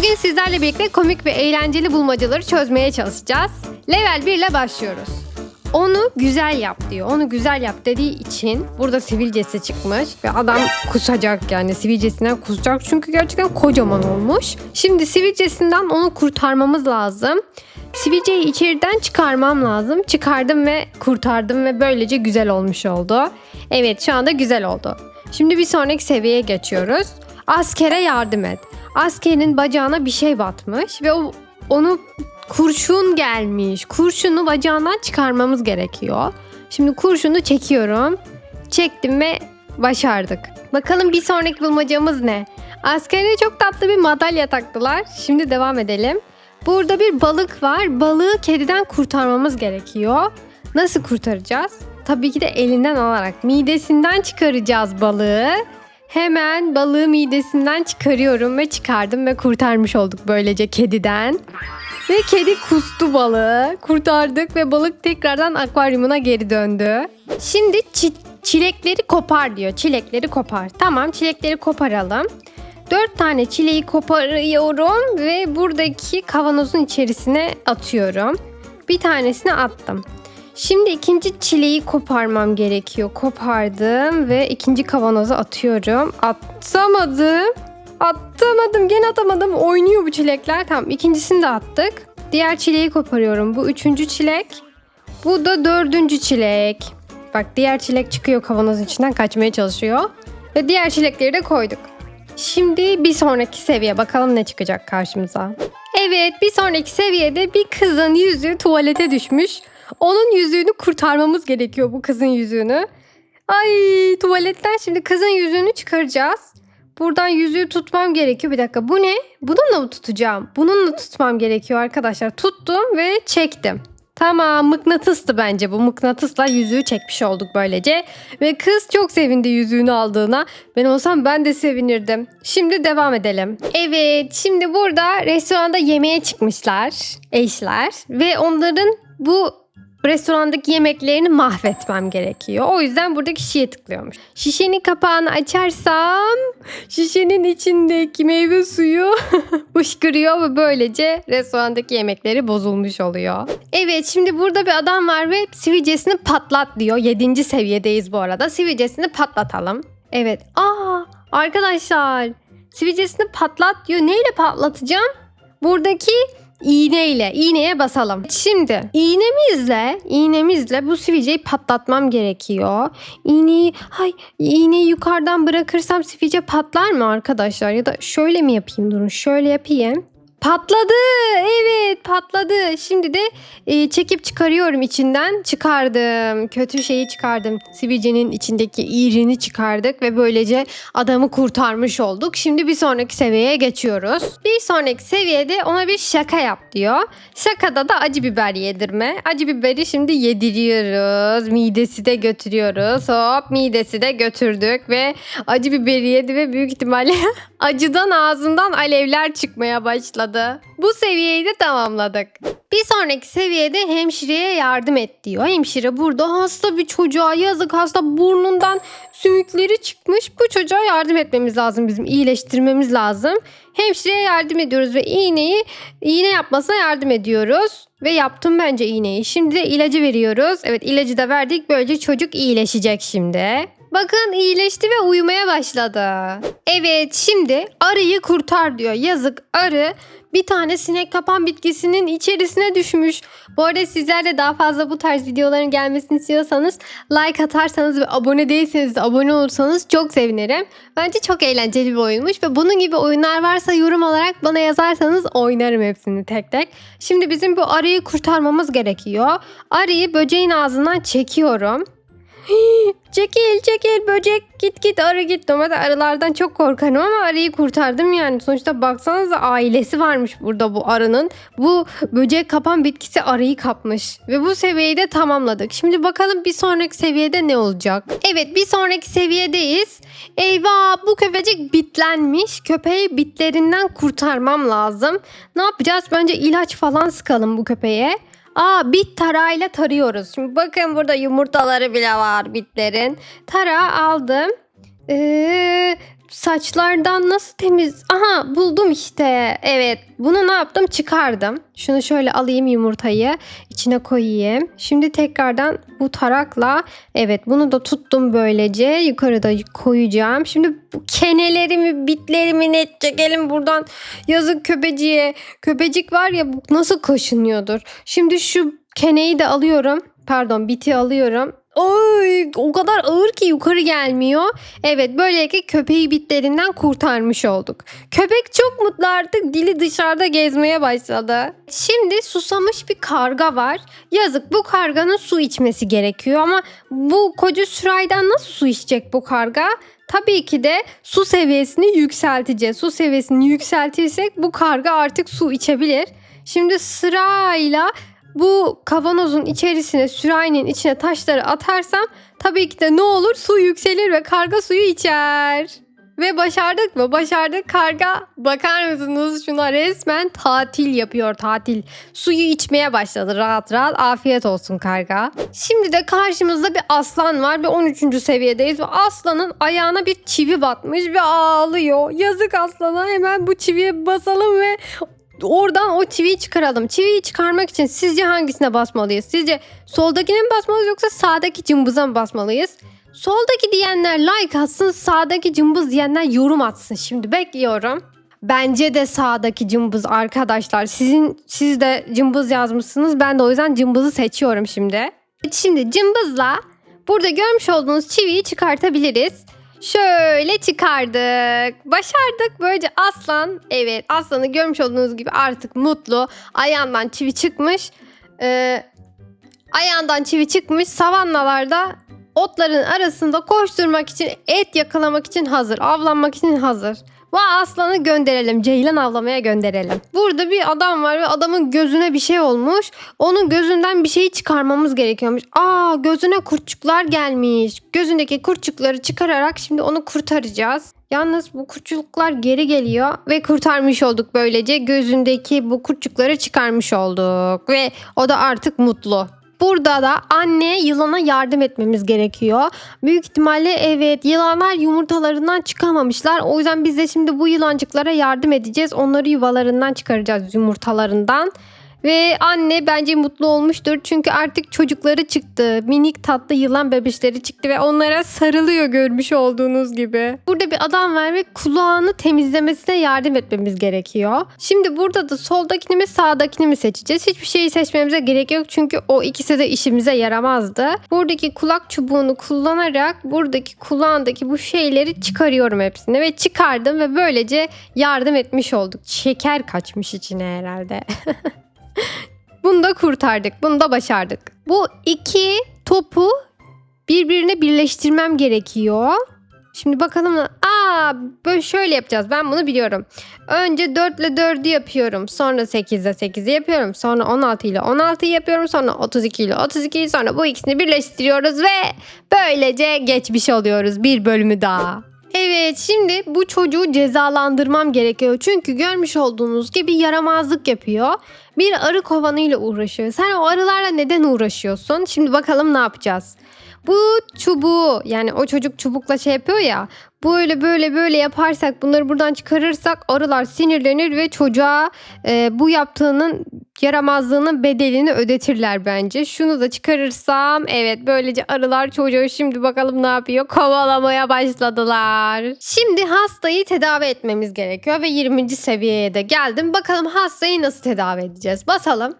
Bugün sizlerle birlikte komik ve eğlenceli bulmacaları çözmeye çalışacağız. Level 1 ile başlıyoruz. Onu güzel yap diyor. Onu güzel yap dediği için burada sivilcesi çıkmış ve adam kusacak yani sivilcesinden kusacak çünkü gerçekten kocaman olmuş. Şimdi sivilcesinden onu kurtarmamız lazım. Sivilceyi içeriden çıkarmam lazım. Çıkardım ve kurtardım ve böylece güzel olmuş oldu. Evet şu anda güzel oldu. Şimdi bir sonraki seviyeye geçiyoruz. Askere yardım et. Askerin bacağına bir şey batmış ve o, onu kurşun gelmiş. Kurşunu bacağından çıkarmamız gerekiyor. Şimdi kurşunu çekiyorum. Çektim ve başardık. Bakalım bir sonraki bulmacamız ne? Askere çok tatlı bir madalya taktılar. Şimdi devam edelim. Burada bir balık var. Balığı kediden kurtarmamız gerekiyor. Nasıl kurtaracağız? Tabii ki de elinden alarak midesinden çıkaracağız balığı. Hemen balığı midesinden çıkarıyorum ve çıkardım ve kurtarmış olduk böylece kediden. Ve kedi kustu balığı. Kurtardık ve balık tekrardan akvaryumuna geri döndü. Şimdi çi- çilekleri kopar diyor. Çilekleri kopar. Tamam çilekleri koparalım. Dört tane çileği koparıyorum ve buradaki kavanozun içerisine atıyorum. Bir tanesini attım. Şimdi ikinci çileği koparmam gerekiyor. Kopardım ve ikinci kavanoza atıyorum. Atamadım. Atamadım. Gene atamadım. Oynuyor bu çilekler. Tamam ikincisini de attık. Diğer çileği koparıyorum. Bu üçüncü çilek. Bu da dördüncü çilek. Bak diğer çilek çıkıyor kavanozun içinden kaçmaya çalışıyor. Ve diğer çilekleri de koyduk. Şimdi bir sonraki seviye bakalım ne çıkacak karşımıza. Evet bir sonraki seviyede bir kızın yüzü tuvalete düşmüş. Onun yüzüğünü kurtarmamız gerekiyor bu kızın yüzüğünü. Ay tuvaletten şimdi kızın yüzüğünü çıkaracağız. Buradan yüzüğü tutmam gerekiyor. Bir dakika bu ne? Bununla mı tutacağım? Bununla tutmam gerekiyor arkadaşlar. Tuttum ve çektim. Tamam mıknatıstı bence bu. Mıknatısla yüzüğü çekmiş olduk böylece. Ve kız çok sevindi yüzüğünü aldığına. Ben olsam ben de sevinirdim. Şimdi devam edelim. Evet şimdi burada restoranda yemeğe çıkmışlar eşler. Ve onların bu restorandaki yemeklerini mahvetmem gerekiyor. O yüzden buradaki şişeye tıklıyormuş. Şişenin kapağını açarsam şişenin içindeki meyve suyu fışkırıyor ve böylece restorandaki yemekleri bozulmuş oluyor. Evet şimdi burada bir adam var ve sivilcesini patlat diyor. 7. seviyedeyiz bu arada. Sivilcesini patlatalım. Evet. Aa arkadaşlar sivilcesini patlat diyor. Neyle patlatacağım? Buradaki iğneyle iğneye basalım. Şimdi iğnemizle iğnemizle bu sivilceyi patlatmam gerekiyor. İğneyi hay iğneyi yukarıdan bırakırsam sivilce patlar mı arkadaşlar ya da şöyle mi yapayım durun şöyle yapayım. Patladı. Evet patladı. Şimdi de e, çekip çıkarıyorum içinden. Çıkardım. Kötü şeyi çıkardım. Sivilcenin içindeki iğrini çıkardık ve böylece adamı kurtarmış olduk. Şimdi bir sonraki seviyeye geçiyoruz. Bir sonraki seviyede ona bir şaka yap diyor. Şakada da acı biber yedirme. Acı biberi şimdi yediriyoruz. Midesi de götürüyoruz. Hop midesi de götürdük ve acı biberi yedi ve büyük ihtimalle acıdan ağzından alevler çıkmaya başladı. Bu seviyeyi de tamamladık. Bir sonraki seviyede hemşireye yardım et diyor. Hemşire burada hasta bir çocuğa yazık hasta burnundan sümükleri çıkmış. Bu çocuğa yardım etmemiz lazım bizim iyileştirmemiz lazım. Hemşireye yardım ediyoruz ve iğneyi iğne yapmasına yardım ediyoruz. Ve yaptım bence iğneyi. Şimdi de ilacı veriyoruz. Evet ilacı da verdik. Böylece çocuk iyileşecek şimdi. Bakın iyileşti ve uyumaya başladı. Evet şimdi arıyı kurtar diyor. Yazık arı bir tane sinek kapan bitkisinin içerisine düşmüş. Bu arada sizler de daha fazla bu tarz videoların gelmesini istiyorsanız like atarsanız ve abone değilseniz de abone olursanız çok sevinirim. Bence çok eğlenceli bir oyunmuş ve bunun gibi oyunlar varsa yorum olarak bana yazarsanız oynarım hepsini tek tek. Şimdi bizim bu arıyı kurtarmamız gerekiyor. Arıyı böceğin ağzından çekiyorum. Çekil çekil böcek git git arı git. Normalde arılardan çok korkarım ama arıyı kurtardım yani. Sonuçta baksanıza ailesi varmış burada bu arının. Bu böcek kapan bitkisi arıyı kapmış. Ve bu seviyeyi de tamamladık. Şimdi bakalım bir sonraki seviyede ne olacak? Evet bir sonraki seviyedeyiz. Eyvah bu köpecik bitlenmiş. Köpeği bitlerinden kurtarmam lazım. Ne yapacağız? Bence ilaç falan sıkalım bu köpeğe. Aa bit tarağıyla tarıyoruz. Şimdi bakın burada yumurtaları bile var bitlerin. Tarağı aldım. Ee, saçlardan nasıl temiz? Aha buldum işte. Evet bunu ne yaptım? Çıkardım. Şunu şöyle alayım yumurtayı. içine koyayım. Şimdi tekrardan bu tarakla evet bunu da tuttum böylece. Yukarıda koyacağım. Şimdi bu kenelerimi bitlerimi net çekelim buradan. Yazık köpeciye. Köpecik var ya nasıl kaşınıyordur. Şimdi şu keneyi de alıyorum. Pardon biti alıyorum. Oy, o kadar ağır ki yukarı gelmiyor. Evet böylelikle köpeği bitlerinden kurtarmış olduk. Köpek çok mutlu artık dili dışarıda gezmeye başladı. Şimdi susamış bir karga var. Yazık bu karganın su içmesi gerekiyor ama bu koca sürayden nasıl su içecek bu karga? Tabii ki de su seviyesini yükselteceğiz. Su seviyesini yükseltirsek bu karga artık su içebilir. Şimdi sırayla bu kavanozun içerisine sürahinin içine taşları atarsam tabii ki de ne olur su yükselir ve karga suyu içer. Ve başardık mı? Başardık. Karga bakar mısınız şuna resmen tatil yapıyor tatil. Suyu içmeye başladı rahat rahat. Afiyet olsun karga. Şimdi de karşımızda bir aslan var ve 13. seviyedeyiz. Ve aslanın ayağına bir çivi batmış ve ağlıyor. Yazık aslana hemen bu çiviye basalım ve oradan o çiviyi çıkaralım. Çiviyi çıkarmak için sizce hangisine basmalıyız? Sizce soldakine mi basmalıyız yoksa sağdaki cımbıza mı basmalıyız? Soldaki diyenler like atsın, sağdaki cımbız diyenler yorum atsın. Şimdi bekliyorum. Bence de sağdaki cımbız arkadaşlar. Sizin siz de cımbız yazmışsınız. Ben de o yüzden cımbızı seçiyorum şimdi. Şimdi cımbızla burada görmüş olduğunuz çiviyi çıkartabiliriz. Şöyle çıkardık. Başardık. Böylece aslan evet aslanı görmüş olduğunuz gibi artık mutlu. Ayağından çivi çıkmış. Ee, ayağından çivi çıkmış. Savannalarda otların arasında koşturmak için, et yakalamak için hazır. Avlanmak için hazır. Ve aslanı gönderelim. Ceylan avlamaya gönderelim. Burada bir adam var ve adamın gözüne bir şey olmuş. Onun gözünden bir şeyi çıkarmamız gerekiyormuş. Aa gözüne kurtçuklar gelmiş. Gözündeki kurtçukları çıkararak şimdi onu kurtaracağız. Yalnız bu kurtçuklar geri geliyor ve kurtarmış olduk böylece. Gözündeki bu kurtçukları çıkarmış olduk ve o da artık mutlu. Burada da anne yılana yardım etmemiz gerekiyor. Büyük ihtimalle evet yılanlar yumurtalarından çıkamamışlar. O yüzden biz de şimdi bu yılancıklara yardım edeceğiz. Onları yuvalarından çıkaracağız yumurtalarından. Ve anne bence mutlu olmuştur. Çünkü artık çocukları çıktı. Minik tatlı yılan bebişleri çıktı ve onlara sarılıyor görmüş olduğunuz gibi. Burada bir adam var ve kulağını temizlemesine yardım etmemiz gerekiyor. Şimdi burada da soldakini mi sağdakini mi seçeceğiz? Hiçbir şeyi seçmemize gerek yok. Çünkü o ikisi de işimize yaramazdı. Buradaki kulak çubuğunu kullanarak buradaki kulağındaki bu şeyleri çıkarıyorum hepsini. Ve çıkardım ve böylece yardım etmiş olduk. Şeker kaçmış içine herhalde. Bunu da kurtardık. Bunu da başardık. Bu iki topu birbirine birleştirmem gerekiyor. Şimdi bakalım. Aa böyle şöyle yapacağız. Ben bunu biliyorum. Önce 4 ile 4'ü yapıyorum. Sonra 8 ile 8'i yapıyorum. Sonra 16 ile 16'yı yapıyorum. Sonra 32 ile 32'yi sonra bu ikisini birleştiriyoruz ve böylece geçmiş oluyoruz bir bölümü daha. Evet şimdi bu çocuğu cezalandırmam gerekiyor. Çünkü görmüş olduğunuz gibi yaramazlık yapıyor. Bir arı kovanıyla uğraşıyor. Sen o arılarla neden uğraşıyorsun? Şimdi bakalım ne yapacağız. Bu çubuğu yani o çocuk çubukla şey yapıyor ya böyle böyle böyle yaparsak bunları buradan çıkarırsak arılar sinirlenir ve çocuğa e, bu yaptığının yaramazlığının bedelini ödetirler bence. Şunu da çıkarırsam evet böylece arılar çocuğu şimdi bakalım ne yapıyor kovalamaya başladılar. Şimdi hastayı tedavi etmemiz gerekiyor ve 20. seviyeye de geldim. Bakalım hastayı nasıl tedavi edeceğiz basalım.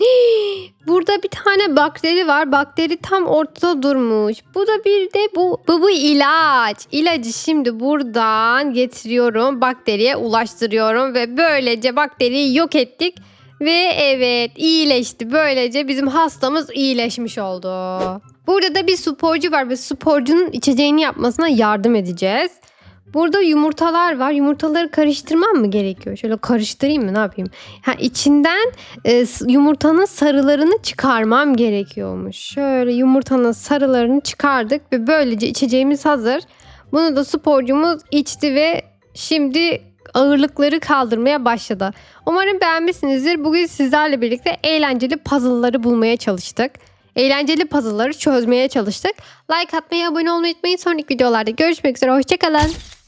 Burada bir tane bakteri var. Bakteri tam ortada durmuş. Bu da bir de bu bu, bu ilaç. İlacı şimdi buradan getiriyorum. Bakteriye ulaştırıyorum ve böylece bakteriyi yok ettik. Ve evet iyileşti. Böylece bizim hastamız iyileşmiş oldu. Burada da bir sporcu var ve sporcunun içeceğini yapmasına yardım edeceğiz. Burada yumurtalar var. Yumurtaları karıştırmam mı gerekiyor? Şöyle karıştırayım mı ne yapayım? Ha içinden e, yumurtanın sarılarını çıkarmam gerekiyormuş. Şöyle yumurtanın sarılarını çıkardık ve böylece içeceğimiz hazır. Bunu da sporcumuz içti ve şimdi ağırlıkları kaldırmaya başladı. Umarım beğenmişsinizdir. Bugün sizlerle birlikte eğlenceli puzzle'ları bulmaya çalıştık. Eğlenceli puzzle'ları çözmeye çalıştık. Like atmayı, abone olmayı unutmayın. Sonraki videolarda görüşmek üzere. Hoşçakalın.